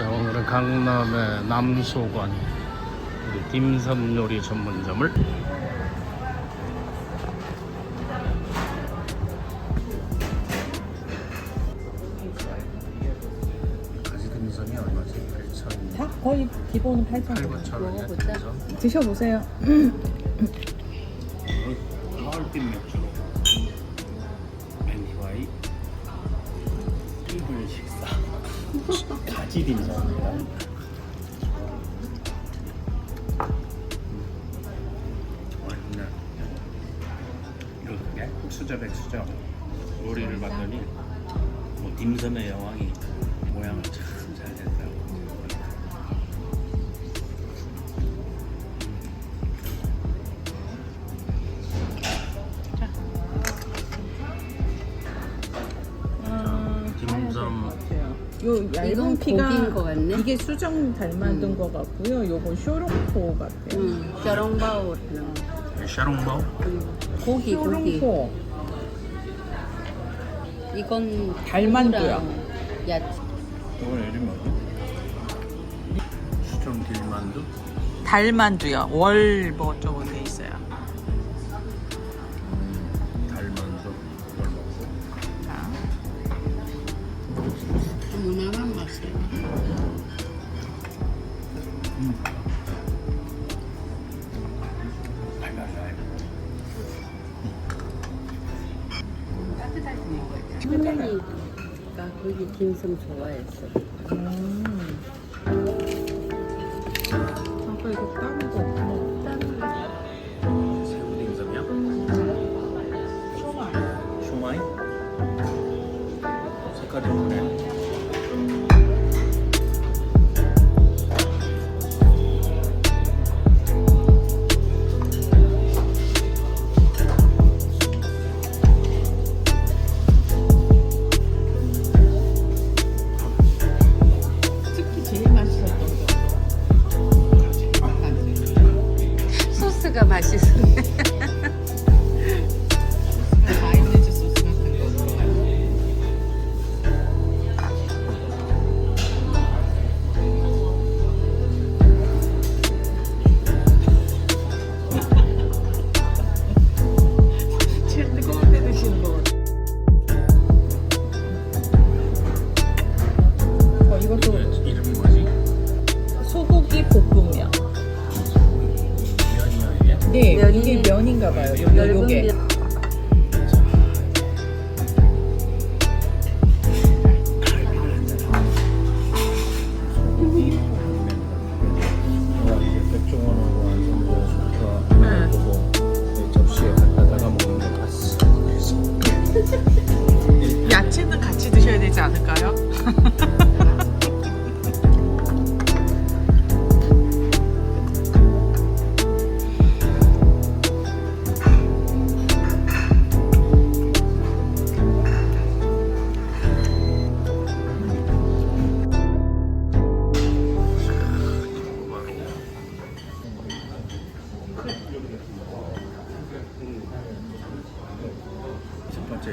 자 오늘은 강남의 남소관 우리 딤섬 요리 전문점을 가지 딤섬이 얼마지? 8,000다 거의 기본은 8,000원. 8,000원이야 먹어보자. 딤섬 드셔보세요. 가을빛 맥주 딤섬입니다. 맛있네 이렇게 국수저 백수저 요리를 봤더니 뭐 딤섬의 여왕이 모양을 참 요 얇은 이건 피가 고기인 것 같네. 이게 수정 닮았던 음. 것 같고요. 요건 쇼롱포 같아요. 응, 쩌롱바오. 샤롱바오 고기, 고기. 쇼롱포. 이건 달만두야. 두부랑 야채. 이건 이름이 뭐지? 수정 딜만두? 달만두요. 월 뭐 어쩌고 돼 있어요. 할머니가 거기 딤섬 좋아했어. 음. 아까 이거 다른 거 없구나. 새우 딤섬이야? 쇼마. 슈마이? 색깔이 좋네 소 네, 면이- 이게 면인가 봐요. 요, 요게.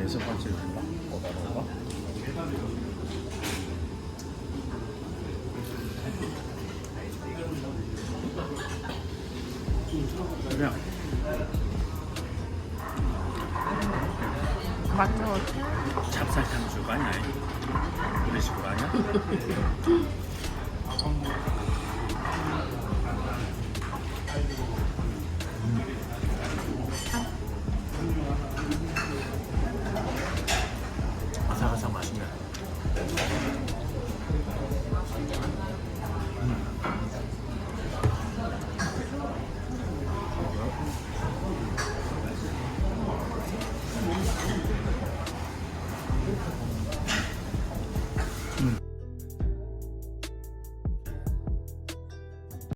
여섯 번째 된다. 뭐가 뭐가? 그냥 맞죠. 찹쌀 탕수육 아니야? 우리 식으로 아니야?